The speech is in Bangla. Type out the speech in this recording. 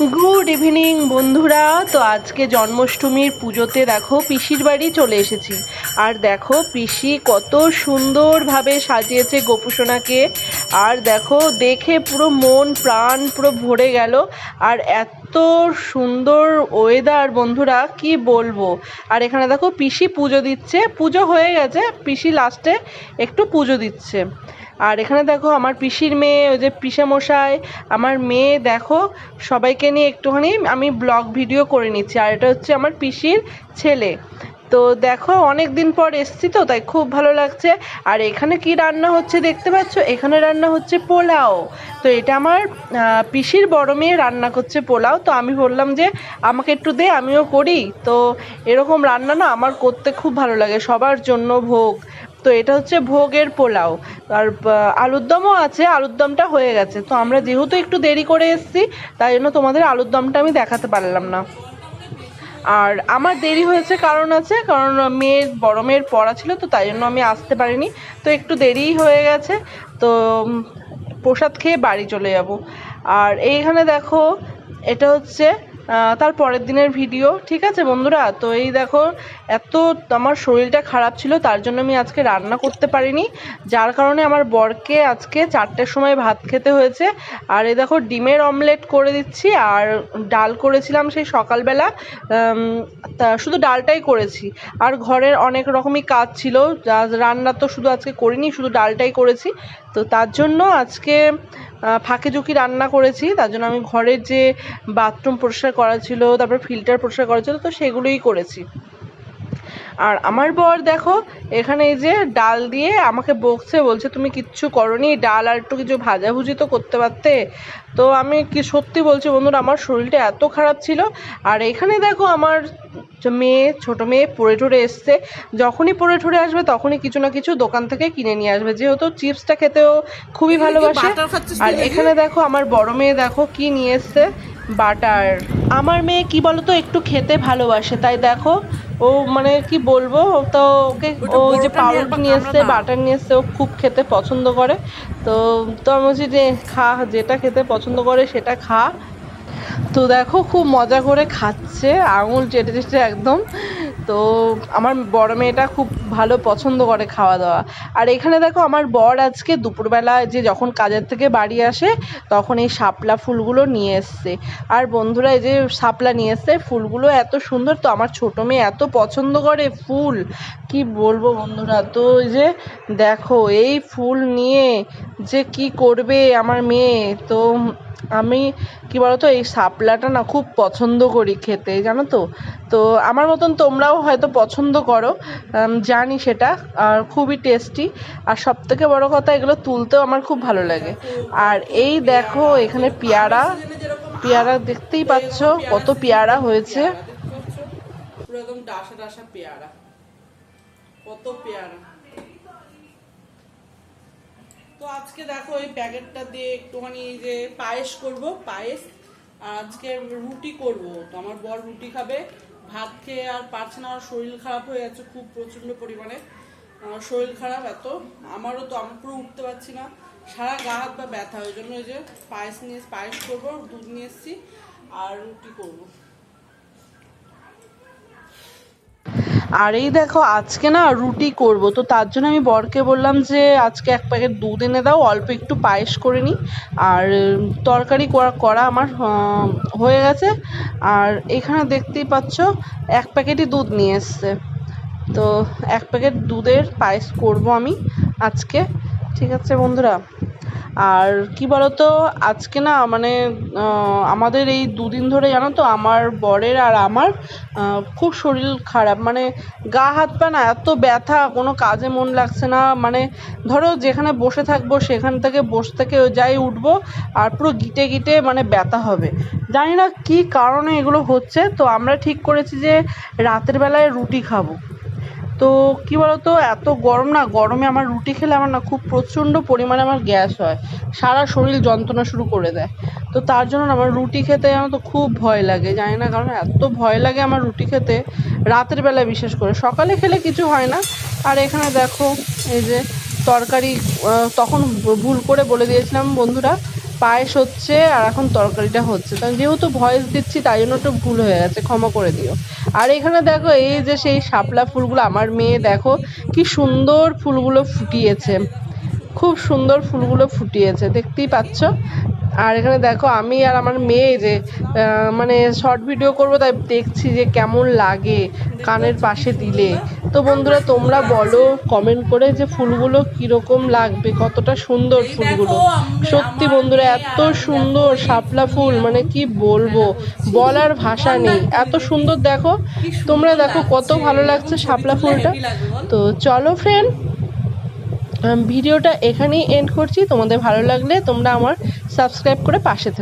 গুড ইভিনিং বন্ধুরা। তো আজকে জন্মাষ্টমীর পুজোতে দেখো পিসির বাড়ি চলে এসেছি। আর দেখো পিসি কত সুন্দরভাবে সাজিয়েছে গোপুসোনাকে। আর দেখো দেখে পুরো মন, প্রাণ পুরো ভরে গেল। আর এত সুন্দর ওয়েদার, বন্ধুরা, কি বলব? আর এখানে দেখো পিসি পুজো দিচ্ছে। পুজো হয়ে গেছে। পিসি লাস্টে একটু পুজো দিচ্ছে। আর এখানে দেখো আমার পিসির মেয়ে, ওই যে মশাই, আমার মেয়ে, দেখো, সবাইকে নিয়ে একটুখানি আমি ব্লগ ভিডিও করে নিচ্ছি। আর এটা হচ্ছে আমার পিসির ছেলে। তো দেখো অনেক দিন পর এসছি তো, তাই খুব ভালো লাগছে। আর এখানে কি রান্না হচ্ছে দেখতে পাচ্ছ? এখানে রান্না হচ্ছে পোলাও। তো এটা আমার পিসির বড় মেয়ে রান্না করছে পোলাও। তো আমি বললাম যে, আমাকে একটু দে, আমিও করি। তো এরকম রান্না না আমার করতে খুব ভালো লাগে। সবার জন্য ভোগ। তো এটা হচ্ছে ভোগের পোলাও। আর আলুর দমও আছে, আলুর দমটা হয়ে গেছে। তো আমরা যেহেতু একটু দেরি করে এসেছি, তাই জন্য তোমাদের আলুর দমটা আমি দেখাতে পারলাম না। আর আমার দেরি হয়েছে কারণ আছে, কারণ মেয়ের, বড় মেয়ের পড়া ছিল, তো তাই জন্য আমি আসতে পারিনি। তো একটু দেরিই হয়ে গেছে, তো প্রসাদ খেয়ে বাড়ি চলে যাব। আর এইখানে দেখো, এটা হচ্ছে তার পরের দিনের ভিডিও ঠিক আছে বন্ধুরা? তো এই দেখো, এত আমার শরীরটা খারাপ ছিল, তার জন্য আমি আজকে রান্না করতে পারিনি। যার কারণে আমার বরকে আজকে চারটের সময় ভাত খেতে হয়েছে। আর এই দেখো, ডিমের অমলেট করে দিচ্ছি, আর ডাল করেছিলাম সেই সকালবেলা। তা শুধু ডালটাই করেছি। আর ঘরের অনেক রকমই কাজ ছিল রান্না তো শুধু আজকে করিনি, শুধু ডালটাই করেছি। তো তার জন্য আজকে ফাঁকে ঝুঁকি রান্না করেছি, তার জন্য আমি ঘরের যে বাথরুম পরিষ্কার করা ছিল, তারপর ফিল্টার পরিষ্কার করা ছিল, তো সেগুলোই করেছি। আর আমার বর দেখো এখানে এই যে ডাল দিয়ে আমাকে বকছে বলছে তুমি কিচ্ছু করনি ডাল আর একটু কিছু ভাজাভুজি তো করতে পারতে। তো আমি কি সত্যি বলছি বন্ধুরা আমার শরীরটা এত খারাপ ছিল। আর এখানে দেখো আমার মেয়ে ছোট মেয়ে পড়ে টরে এসছে। যখনই পড়ে টরে আসবে তখনই কিছু না কিছু দোকান থেকে কিনে নিয়ে আসবে। যেহেতু চিপসটা খেতেও খুবই ভালোবাসে। আর এখানে দেখো আমার বড় মেয়ে দেখো কি নিয়ে এসছে। বাটার। আমার মেয়ে কি বলতো একটু খেতে ভালোবাসে তাই দেখো ও মানে কি বলব তো ওকে ও যে পাউরুটি নিয়ে এসছে বাটার নিয়ে এসছে ও খুব খেতে পছন্দ করে। তো তো আমি বলছি যে খা যেটা খেতে পছন্দ করে সেটা খা। তো দেখো খুব মজা করে খাচ্ছে আঙুল চেটে চেটে একদম। তো আমার বড় মেয়েটা খুব ভালো পছন্দ করে খাওয়া দাওয়া। আর এখানে দেখো আমার বর আজকে দুপুরবেলা যে যখন কাজের থেকে বাড়ি আসে, তখন এই শাপলা ফুলগুলো নিয়ে এসছে। আর বন্ধুরা, এই যে শাপলা নিয়ে এসছে, ফুলগুলো এত সুন্দর তো আমার ছোট মেয়ে এত পছন্দ করে ফুল। কি বলব বন্ধুরা, তো এই যে দেখো, এই ফুল নিয়ে যে কি করবে আমার মেয়ে, তো আমি, কি বলতো, এই শাপলাটা না খুব পছন্দ করি খেতে, জানো তো? তো আমার মতন তোমরাও হয়তো পছন্দ করো জানি সেটা, আর খুবই টেস্টি আর সব থেকে বড় কথা, এগুলো তুলতেও আমার খুব ভালো লাগে। আর এই দেখো, এখানে পেয়ারা পেয়ারা দেখতেই পাচ্ছ, কত পেয়ারা হয়েছে। পুরো একদম ডাসা ডাসা পেয়ারা। কত পেয়ারা। তো আজকে দেখো এই প্যাকেটটা দিয়ে একটুখানি যে পায়েস করব, পায়েস। আর আজকে রুটি করব। তো আমার বর রুটি খাবে, ভাত খেয়ে আর পারছে না আমার শরীর খারাপ হয়ে যাচ্ছে খুব প্রচণ্ড পরিমাণে। আমার শরীর খারাপ এত, আমারও তো, আমি পুরো উঠতে পারছি না। সারা গা হাত বা ব্যথা, ওই জন্য ওই যে পায়েস নিয়ে, পায়েস করব, দুধ নিয়ে এসেছি, আর রুটি করব। আর এই দেখো, আজকে না রুটি করব। তো তার জন্য আমি বরকে বললাম যে, আজকে এক প্যাকেট দুধ এনে দাও, অল্প একটু পায়েস করে নিই আর, তরকারি করা আমার হয়ে গেছে। আর এখানে দেখতেই পাচ্ছ, এক প্যাকেটই দুধ নিয়ে এসছে। তো এক প্যাকেট দুধের পায়েস করব আমি আজকে। ঠিক আছে বন্ধুরা? আর কি বলতো, আজকে না মানে আমাদের এই দুদিন ধরে জানো তো, আমার বরের আর আমার খুব শরীর খারাপ। মানে গা, হাত, পা না এত ব্যথা, কোনো কাজে মন লাগছে না। মানে ধরো যেখানে বসে থাকব, সেখান থেকে বসে থেকে যাই উঠবো, আর পুরো গিটে গিটে মানে ব্যথা হবে। জানি না কী কারণে এগুলো হচ্ছে। তো আমরা ঠিক করেছি যে, রাতের বেলায় রুটি খাব। তো কি বলতো, এত গরম না, গরমে আমার রুটি খেলে আমার না খুব প্রচণ্ড পরিমাণে আমার গ্যাস হয়। সারা শরীর যন্ত্রণা শুরু করে দেয়। তো তার জন্য আমার রুটি খেতে আমার তো খুব ভয় লাগে, জানি না, কারণ এত ভয় লাগে আমার রুটি খেতে রাতের বেলায় বিশেষ করে। সকালে খেলে কিছু হয় না। আর এখানে দেখো, এই যে তরকারি তখন ভুল করে বলে দিয়েছিলাম বন্ধুরা পায়েস হচ্ছে আর এখন তরকারিটা হচ্ছে। তাই যেহেতু ভয়েস দিচ্ছি, তাই জন্য একটু ভুল হয়ে গেছে, ক্ষমা করে দিও। আর এখানে দেখো, এই যে সেই শাপলা ফুলগুলো, আমার মেয়ে দেখো কি সুন্দর ফুলগুলো ফুটিয়েছে। খুব সুন্দর ফুলগুলো ফুটিয়েছে, দেখতেই পাচ্ছ? আর এখানে দেখো আমি আর আমার মেয়ে যে মানে শর্ট ভিডিও করব তাই দেখছি যে কেমন লাগে কানের পাশে দিলে। তো বন্ধুরা তোমরা বলো কমেন্ট করে যে ফুলগুলো কীরকম লাগবে কতটা সুন্দর ফুলগুলো। সত্যি বন্ধুরা এত সুন্দর শাপলা ফুল মানে কি বলব? বলার ভাষা নেই। এত সুন্দর দেখো তোমরা দেখো কত ভালো লাগছে শাপলা ফুলটা? তো চলো ফ্রেন্ড ভিডিওটা এখানেই এন্ড করছি। তোমাদের ভালো লাগলে তোমরা আমার সাবস্ক্রাইব করে পাশে থেকো